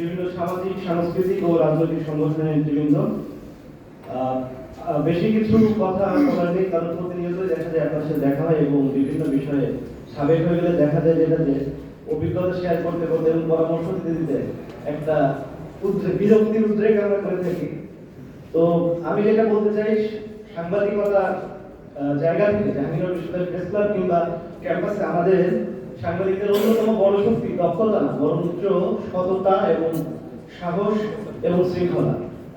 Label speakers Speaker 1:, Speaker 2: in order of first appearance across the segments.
Speaker 1: বিভিন্ন সামাজিক, সাংস্কৃতিক ও রাজনৈতিক সংগঠনের নেতৃবৃন্দ। বেশি কিছু কথা বলার নেই, কারণ প্রতিনিয়ত দেখা যায় আপনার সাথে দেখা হয় এবং বিভিন্ন বিষয়ে সাবেক হয়ে গেলে দেখা যায় যেটা যে অভিজ্ঞতা শেয়ার করতে করতে এবং পরামর্শ দিতে দিতে একটা উদ্রেক বিরক্তির উদ্রেক আমরা করে থাকি। তো আমি যেটা বলতে চাই, সাংবাদিকতা জায়গা থেকে, জাহাঙ্গীরনগর বিশ্ববিদ্যালয় প্রেস ক্লাব কিংবা ক্যাম্পাসে আমাদের সাংবাদিকদের অন্যতম বড় শক্তি দক্ষতা না বরঞ্চ সততা এবং সাহস এবং শৃঙ্খলা।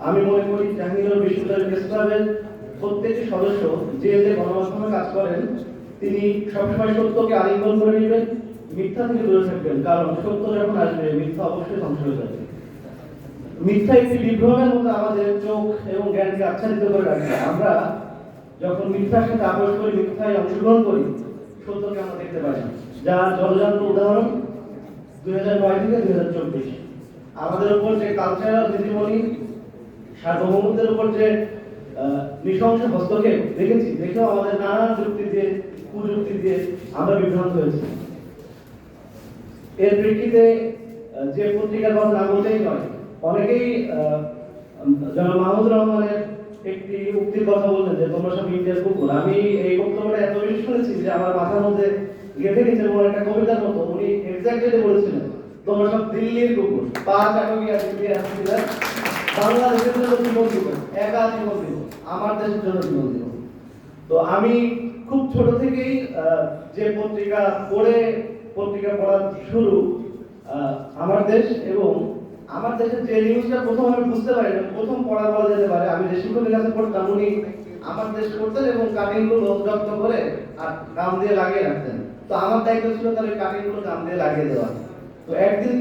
Speaker 1: আমি মনে করি জাহাঙ্গীরনগর বিশ্ববিদ্যালয় প্রেস ক্লাবের প্রত্যেকটি সদস্য যে যে গণমাধ্যমে কাজ করেন, তিনি সবসময় সত্যকে আলিঙ্গন করে নেবেন, মিথ্যা থেকে দূরে থাকবেন, কারণ সত্য যখন আসবে, মিথ্যা অবশ্যই ধ্বংস হয়ে যাবে। মিথ্যা একটি বিভ্রমের মতো আমাদের চোখ এবং জ্ঞানকে আচ্ছাদিত করে রাখে। আমরা যখন মিথ্যার সাথে আপোষ করি, মিথ্যায় অংশগ্রহণ করি, সত্যকে আমরা দেখতে পাই না। যার জলজান্ত উদাহরণ দুই হাজার নয় থেকে দুই হাজার চব্বিশ। আমাদের উপর যে কালচারাল নীতিমণি সার্বভৌমত্বের উপর যে নৃশংস হস্তক্ষেপ দেখেছি দেখেও আমাদের নানান যুক্তি দিয়ে কুযুক্তি দিয়ে আমরা বিভ্রান্ত হয়েছি। এর প্রেক্ষিতে যে পত্রিকার কথা না বলতেই নয় অনেকেই উম, মাহমুদ রহমানের একটি উক্তির কথা বললেন যে তোমরা সব ইন্ডিয়ার কুকুর। আমি এই বক্তব্যটা এত বেশি শুনেছি যে আমার মাথার মধ্যে গেঁথে গেছে এবং একটা কবিতার মতো। উনি এক্স্যাক্টলি বলেছিলেন। তোমরা সব দিল্লির কুকুর। পা চাটকি আর দিল্লি আসছিলেন বাংলাদেশের জন্য জীবন দিব একা জীবন দিব আমার দেশের জন্য জীবন দিব তো আমি খুব ছোট থেকেই যে পত্রিকা পড়ে, পত্রিকা পড়া শুরু আমার দেশ এবং আমার দেশের যে নিউজটা প্রথম আমি বুঝতে পারি প্রথম পড়া বলা যেতে পারে, আমি যে শিক্ষকের কাছে পড়তাম, উনি আমার দেশ পড়তেন এবং কাটিংগুলো যত্ন করে আর গাম দিয়ে লাগিয়ে রাখতেন। তো আমার দায়িত্ব ছিল তাহলে কাটিংগুলো গাম দিয়ে লাগিয়ে দেওয়া। তো একদিন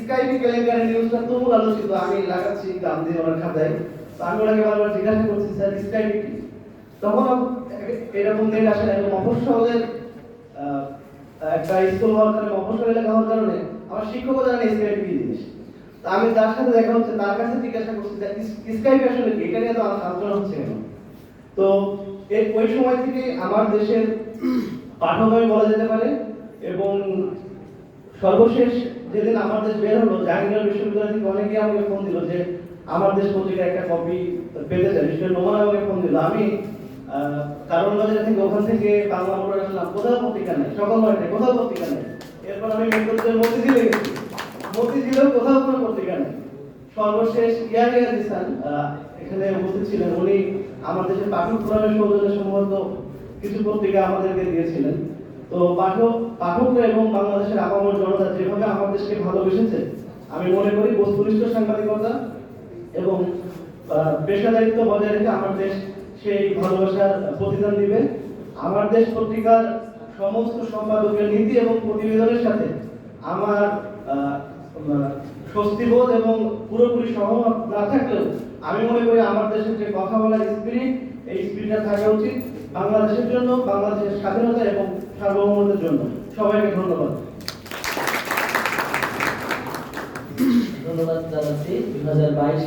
Speaker 1: স্কাইপি কেলেঙ্কারের নিউজটা তুমুল আলোচিত, আমি লাগাচ্ছি গাম দিয়ে ওনার খাতায়। তো আমি ওনাকে বারবার জিজ্ঞাসা করছি, স্যার স্কাইপি কি? তখন এরকম দিন আসে এবং মফস্বলের একটা স্কুল হওয়ার কারণে মফস্বল এলাকা হওয়ার কারণে আমার শিক্ষকও জানে স্কাইপ কি জিনিস। তা আমি তার সাথে দেখা হচ্ছে, তার কাছে জিজ্ঞাসা করছি যে স্কাইপ আসলে কি? এটা নিয়ে তো আলোচনা হচ্ছে তো এই ওই সময় থেকে আমার দেশের পাঠক বলা যেতে পারে এবং সর্বশেষ যেদিন আমার দেশ বের হলো জাহাঙ্গীর বিশ্ববিদ্যালয় থেকে অনেকে আমাকে ফোন দিল যে আমার দেশ পত্রিকার একটা কপি পেতে চাই। করে নোমান আমাকে ফোন দিল। আমি কারণ বাজার থেকে ওখান থেকে বাংলা মোটর আসলাম। কোথাও পত্রিকা নেই সকাল নয়টায় কোথাও পত্রিকা নেই। এরপর আমি মেট্রোদের মতিঝিলে গেছি মতিঝিলেও কোথাও কোনো পত্রিকা নেই। সর্বশেষ দিসান আহ, এখানে উপস্থিত ছিলেন। উনি আমার দেশের পাঠক ফোরামের সৌজন্যে সম্ভবত কিছু পত্রিকা আমাদেরকে দিয়েছিলেন। তো পাঠক পাঠকরা এবং বাংলাদেশের আপামর জনতা যেভাবে আমার দেশকে ভালোবেসেছে, আমি মনে করি বস্তুনিষ্ঠ সাংবাদিকতা এবং পেশাদারিত্ব বজায় রেখে আমার দেশ সেই ভালোবাসার প্রতিদান দিবে। আমার দেশ পত্রিকার সমস্ত সম্পাদকের নীতি এবং প্রতিবেদনের সাথে আমার স্বস্তিবোধ এবং পুরোপুরি সহমত না থাকলেও আমি মনে করি আমার দেশের যে কথা বলার স্পিরিট এই স্পিরিটটা থাকা উচিত। বাংলাদেশের জন্য বাংলাদেশের স্বাধীনতা এবং সার্বভৌমত্বের জন্য সবাইকে ধন্যবাদ।
Speaker 2: ধন্যবাদ জানাচ্ছি। দুই হাজার বাইশ